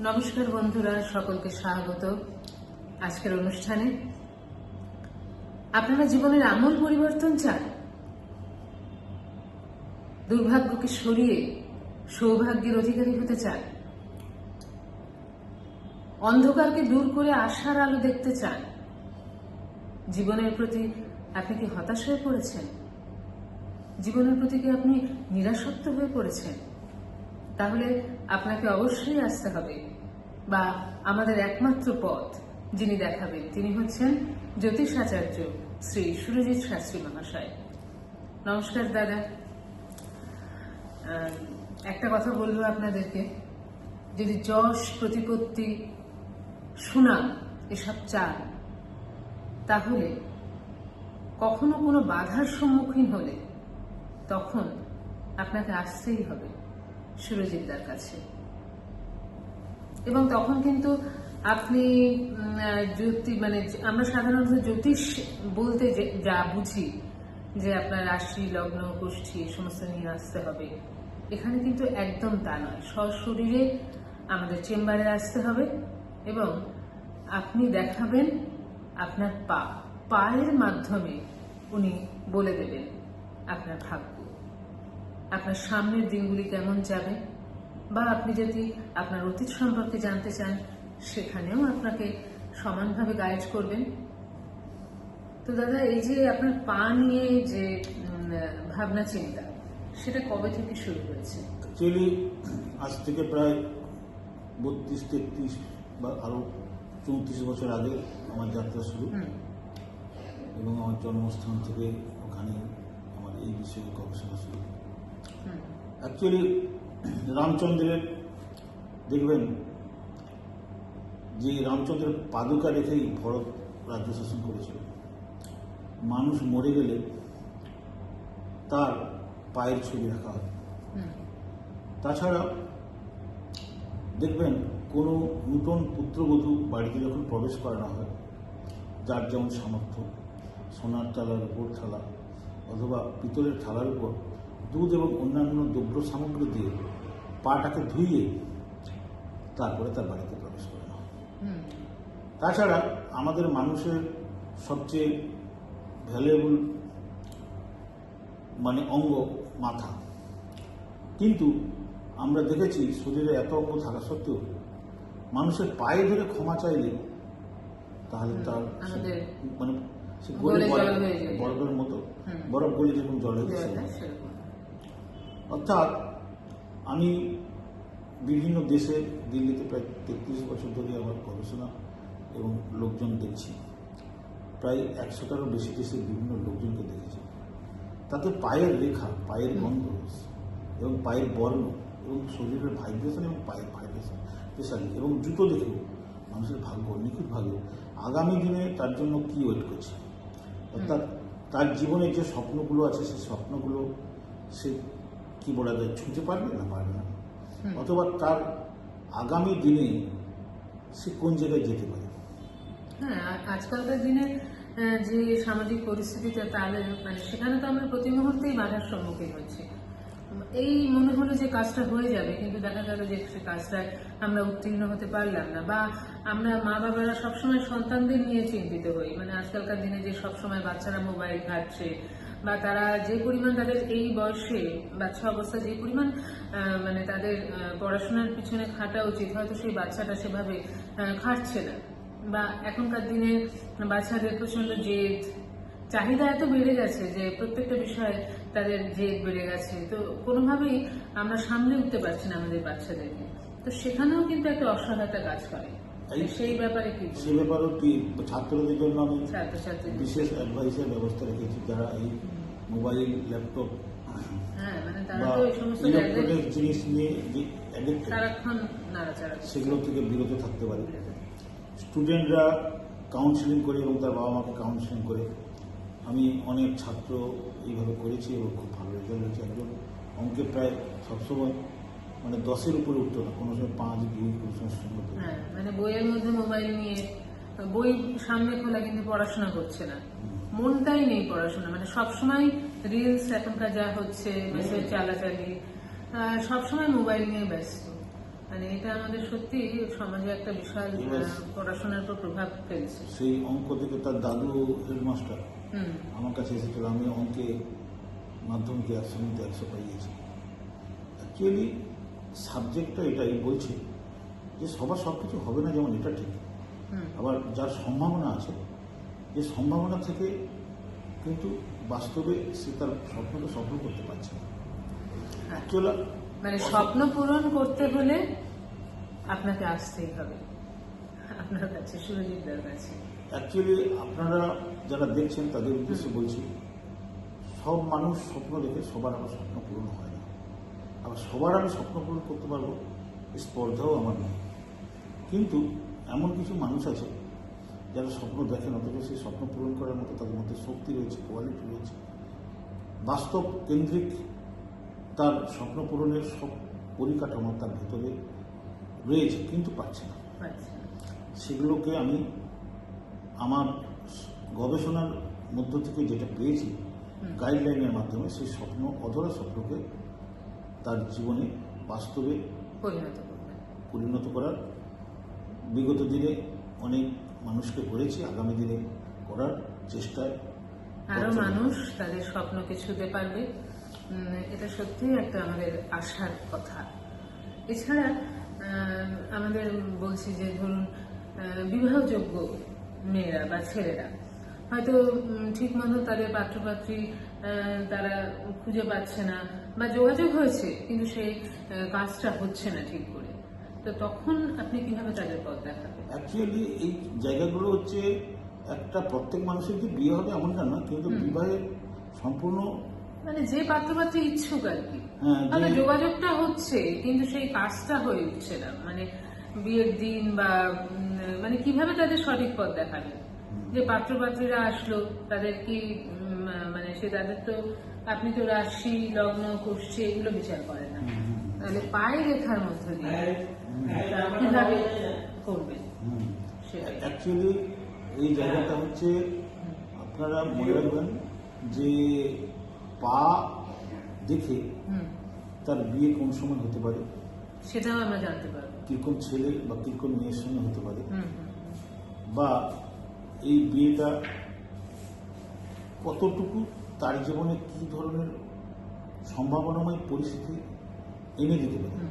নমস্কার বন্ধুরা, সকলকে স্বাগত আজকের অনুষ্ঠানে। আপনারা জীবনের আমূল পরিবর্তন চান? দুর্ভাগ্যকে সরিয়ে সৌভাগ্যের অধিকারী হতে চান? অন্ধকারকে দূর করে আশার আলো দেখতে চান? জীবনের প্রতি আপনি কি হতাশ হয়ে পড়েছেন? জীবনের প্রতি কি আপনি নিরাসক্ত হয়ে পড়েছেন? তাহলে আপনাকে অবশ্যই আসতে হবে। বা আমাদের একমাত্র পথ যিনি দেখাবেন, তিনি হচ্ছেন জ্যোতিষ আচার্য শ্রী সুরজিৎ শাস্ত্রী মহাশয়। নমস্কার, দাদা। একটা কথা বলব আপনাদেরকে। যদি যশ, প্রতিপত্তি, সুনাম এসব চান, তাহলে কখনো কোনো বাধার সম্মুখীন হলে তখন আপনাকে আসতেই হবে। সুরজিৎদার কাছে। এবং তখন কিন্তু আপনি জ্যোতি মানে আমরা সাধারণত জ্যোতিষ বলতে যে- বুঝি, যে আপনার রাশি লগ্ন, গোষ্ঠী সমস্ত নিয়ে আসতে হবে। এখানে কিন্তু একদম তা নয়। সশরীরে আমাদের চেম্বারে আসতে হবে এবং আপনি দেখাবেন আপনার পা, পায়ের মাধ্যমে উনি বলে দেবেন আপনার ভাগ্য আপনার সামনের দিনগুলি কেমন যাবে? বা আপনি যদি আপনার অতীত সম্পর্কে জানতে চান সেখানেও আপনাকে সমানভাবে গাইড করবেন। তো দাদা এই যে আপনার পা নিয়ে যে ভাবনা চিন্তা সেটা কবে থেকে শুরু হয়েছে? অ্যাকচুয়ালি আজ থেকে প্রায় বত্রিশ তেত্রিশ বা আরও চৌত্রিশ বছর আগে আমার যাত্রা শুরু। হুম। এবং আমার জন্মস্থান থেকে ওখানে আমার এই বিষয়ে গবেষণা শুরু। অ্যাকচুয়ালি রামচন্দ্রের দেখবেন যে রামচন্দ্রের পাদুকা রেখেই ভরত রাজ্য শাসন করেছিল। মানুষ মরে গেলে তার পায়ের ছবি রাখা হয়। তাছাড়া দেখবেন কোনো নূতন পুত্রবধূ বাড়িতে যখন প্রবেশ করানো হয় যার যেমন সামর্থ্য সোনার থালার উপর থালা অথবা পিতলের থালার উপর দুধ এবং অন্যান্য দ্রব্য সামগ্রী দিয়ে পাটাকে ধুইয়ে তারপরে তার বাড়িতে প্রবেশ হয় তাছাড়া আমাদের মানুষের সবচেয়ে ভ্যালুয়েবল মানে অঙ্গ মাথা। কিন্তু আমরা দেখেছি শরীরে এত অঙ্গ থাকা সত্ত্বেও মানুষের পায়ে ধরে ক্ষমা চাইলে তাহলে তার মানে সে গলে। বরফের মতো। বরফ গলে যেরকম জল হয়ে। অর্থাৎ আমি বিভিন্ন দেশে দিল্লিতে প্রায় তেত্রিশ বছর ধরে আমার গবেষণা এবং লোকজন দেখছি। প্রায় একশোটারও বেশি দেশের বিভিন্ন লোকজনকে দেখেছি। তাতে পায়ের রেখা পায়ের গন্ধ এবং পায়ের বর্ণ এবং শরীরের ভাইব্রেশন এবং পায়ের ভাইব্রেশন স্পেশালি এবং জুতো দেখেও মানুষের ভাগ্য নিখুঁত ভাগ্য। আগামী দিনে তার জন্য কি ওয়েট করছে? অর্থাৎ তার জীবনে যে স্বপ্নগুলো আছে সেই স্বপ্নগুলো সে কি বলা ছুঁতে পারবে না পারবে না। অথবা তার আগামী দিনে সে কোন জায়গায় যেতে পারে? হ্যাঁ আজকালকার দিনে যে সামাজিক পরিস্থিতিতে তাহলে মানে সেখানে তো আমরা প্রতি মুহূর্তেই বাধার সম্মুখীন হচ্ছি। এই মনে হলো যে কাজটা হয়ে যাবে, কিন্তু দেখা গেল যে সে কাজটায় আমরা উত্তীর্ণ হতে পারলাম না, বা আমরা মা বাবারা সবসময় সন্তানদের নিয়ে চিন্তিত হই। মানে আজকালকার দিনে যে সবসময় বাচ্চারা মোবাইল ঘাটছে বা তারা যে পরিমাণ তাদের এই বয়সে বাচ্চা অবস্থা যে পরিমাণ মানে তাদের পড়াশোনার পিছনে খাটা উচিত, হয়তো সেই বাচ্চাটা সেভাবে খাটছে না। বা এখনকার দিনে বাচ্চাদের প্রচণ্ড জেদ, চাহিদা এত বেড়ে গেছে যে প্রত্যেকটা বিষয়ে তাদের জেদ বেড়ে গেছে। তো কোনোভাবেই আমরা সামলে উঠতে পারছি না আমাদের বাচ্চাদেরকে। তো সেখানেও কিন্তু একটা অসহায়তা কাজ করে। সেই ব্যাপারে কি সে ব্যাপারেও কি ছাত্রদের জন্য আমি বিশেষ অ্যাডভাইসের ব্যবস্থা রেখেছি যারা এই মোবাইল ল্যাপটপ মানে বা ইলেকট্রনিক জিনিস নিয়ে যে সেগুলো থেকে বিরত থাকতে পারে। স্টুডেন্টরা কাউন্সিলিং করে এবং তার বাবা মাকে কাউন্সিলিং করে। আমি অনেক ছাত্র এইভাবে করেছি এবং খুব ভালো রেজাল্ট হয়েছে। একজন অঙ্কে প্রায় সবসময় মানে দশের উপরে উঠতো না কোনো সময় পাঁচ দুই কোনো সময় শূন্য হ্যাঁ মানে বইয়ের মধ্যে মোবাইল নিয়ে বই সামনে খোলা কিন্তু পড়াশোনা করছে না। মনটাই নেই পড়াশোনা মানে সবসময় রিলস এখনকার যা হচ্ছে মেসেজ চালাচালি সবসময় মোবাইল নিয়ে ব্যস্ত। মানে এটা আমাদের সত্যি সমাজে একটা বিশাল পড়াশোনার উপর প্রভাব ফেলছে। সেই অঙ্ক থেকে তার দাদু হেডমাস্টার হুম। আমার কাছে এসেছিল আমি অঙ্কে মাধ্যমিকে একশো মিনিটে একশো পাইয়েছি। অ্যাকচুয়ালি সাবজেক্টটা এটাই বলছে যে সবার সব কিছু হবে না যেমন এটা ঠিক। আবার যার সম্ভাবনা আছে যে সম্ভাবনা থেকে কিন্তু বাস্তবে সে তার স্বপ্নকে সফল করতে পারছে না। অ্যাকচুয়ালি মানে স্বপ্ন পূরণ করতে হলে আপনাকে আসতেই হবে। আপনার কাছে সুরজিৎদার কাছে। অ্যাকচুয়ালি আপনারা যারা দেখছেন তাদের উদ্দেশ্যে বলছি সব মানুষ স্বপ্ন দেখে সবার আবার স্বপ্ন পূরণ হয়। আবার সবার আমি স্বপ্ন পূরণ করতে পারব স্পর্ধাও আমার নেই। কিন্তু এমন কিছু মানুষ আছে যারা স্বপ্ন দেখেন অথচ সেই স্বপ্ন পূরণ করার মতো তাদের মধ্যে শক্তি রয়েছে কোয়ালিটি রয়েছে। বাস্তব কেন্দ্রিক তার স্বপ্ন পূরণের সব পরিকাঠামো তার ভেতরে রয়েছে কিন্তু পাচ্ছে না। সেগুলোকে আমি আমার গবেষণার মধ্য থেকে যেটা পেয়েছি গাইডলাইনের মাধ্যমে সেই স্বপ্ন অধরা স্বপ্নকে তার জীবনে বাস্তবে পরিণত পরিণত করার বিগত দিনে অনেক মানুষকে করেছি আগামী দিনে করার চেষ্টায় আরও মানুষ তাদের স্বপ্নকে ছুতে পারবে। এটা সত্যিই একটা আমাদের আশার কথা। এছাড়া আমাদের বলছি যে ধরুন বিবাহযোগ্য মেয়েরা বা ছেলেরা হয়তো ঠিক মতো তাদের পাত্রপাত্রী তারা খুঁজে পাচ্ছে না বা যোগাযোগ হয়েছে কিন্তু সেই কাজটা হচ্ছে না ঠিক করে। তো তখন আপনি কীভাবে তাদের পথ দেখাবেন? অ্যাকচুয়ালি এই জায়গাগুলো হচ্ছে একটা প্রত্যেক মানুষের যে বিয়ে হবে এমনটা না কিন্তু। বিবাহের সম্পূর্ণ মানে যে পাত্রপাত্রী ইচ্ছুক আর কি। হ্যাঁ, তাহলে যোগাযোগটা হচ্ছে কিন্তু সেই কাজটা হয়ে উঠছে না। মানে বিয়ের দিন বা মানে কীভাবে তাদের সঠিক পথ দেখাবে যে পাত্র পাত্রীরা আসলো তাদের কি মানে সে তাদের তো আপনি তো রাশি লগ্ন করছে এগুলো বিচার করে না। তাহলে পায়ে রেখার মধ্যে দিয়ে কীভাবে করবেন। অ্যাকচুয়ালি এই জায়গাটা হচ্ছে আপনারা মনে রাখবেন যে পা দেখে তার বিয়ে কোন সময় হতে পারে? সেটাও আমরা জানতে পারব। কীরকম ছেলে বা কীরকম মেয়ের সঙ্গে হতে পারে? বা এই বিয়েটা কতটুকু তার জীবনে কি ধরনের সম্ভাবনাময় পরিস্থিতি এনে দিতে পারে?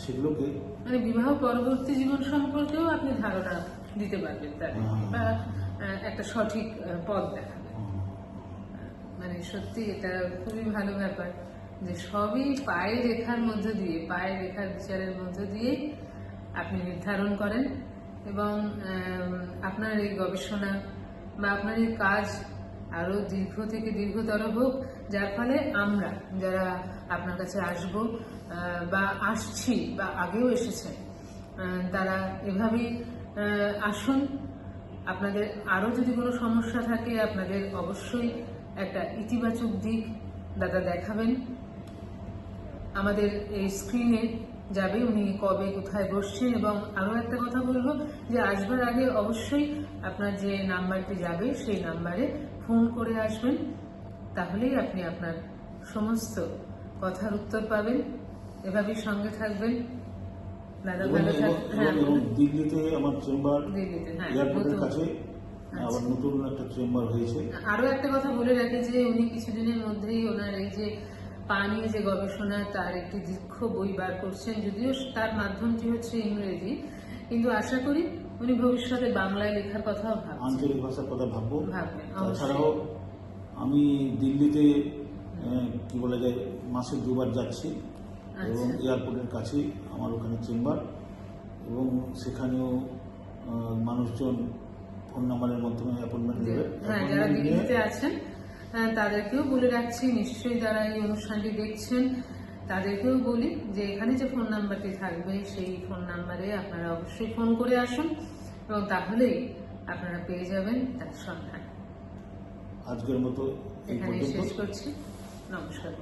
সেগুলোকে মানে বিবাহ পরবর্তী জীবন সম্পর্কেও আপনি ধারণা দিতে পারবেন হুম। বা একটা সঠিক পথ দেখাবেন মানে সত্যি এটা খুবই ভালো ব্যাপার যে সবই পায়ে রেখার মধ্য দিয়ে পায়ে রেখার বিচারের মধ্য দিয়ে আপনি নির্ধারণ করেন এবং আপনার এই গবেষণা বা আপনার এই কাজ আরও দীর্ঘ থেকে দীর্ঘতর হোক, যার ফলে আমরা যারা আপনার কাছে আসব বা আসছি, বা আগেও এসেছেন তারা এভাবেই আসুন। আপনাদের আরও যদি কোনো সমস্যা থাকে, আপনাদের অবশ্যই একটা ইতিবাচক দিক দাদা দেখাবেন। আমাদের এই স্ক্রিনে যাবে উনি কবে কোথায় বসছেন এবং আরও একটা কথা বলব যে আসবার আগে অবশ্যই আপনার যে নাম্বারটি যাবে সেই নাম্বারে ফোন করে আসবেন তাহলেই আপনি আপনার সমস্ত কথার উত্তর পাবেন। এভাবেই সঙ্গে থাকবেন। দাদা ভালো হ্যাঁ দিল্লিতে আমার চেম্বার হ্যাঁ এয়ারপোর্টের কাছে আবার নতুন একটা চেম্বার হয়েছে। আরও একটা কথা বলে রাখি যে উনি কিছুদিনের মধ্যেই ওনার এই যে পা নিয়ে যে গবেষণা তার একটি দীর্ঘ বই বার করছেন যদিও তার মাধ্যমটি হচ্ছে ইংরেজি। কিন্তু আশা করি উনি ভবিষ্যতে বাংলায় লেখার কথাও আঞ্চলিক ভাষার কথা ভাববো। তাছাড়াও আমি দিল্লিতে কি বলা যায় মাসে দুবার যাচ্ছি এবং আচ্ছা। এয়ারপোর্টের কাছেই আমার ওখানে চেম্বার এবং সেখানেও মানুষজন ফোন নাম্বারের মাধ্যমে অ্যাপয়েন্টমেন্ট দেবে হ্যাঁ যারা দিল্লিতে আছেন তাদেরকেও বলে রাখছি নিশ্চয়ই যারা এই অনুষ্ঠানটি দেখছেন তাদেরকেও বলি যে এখানে যে ফোন নাম্বারটি থাকবে সেই ফোন নাম্বারে আপনারা অবশ্যই ফোন করে আসুন এবং তাহলেই আপনারা পেয়ে যাবেন তার সন্ধান। আজকের মতো এখানে শেষ করছি। নমস্কার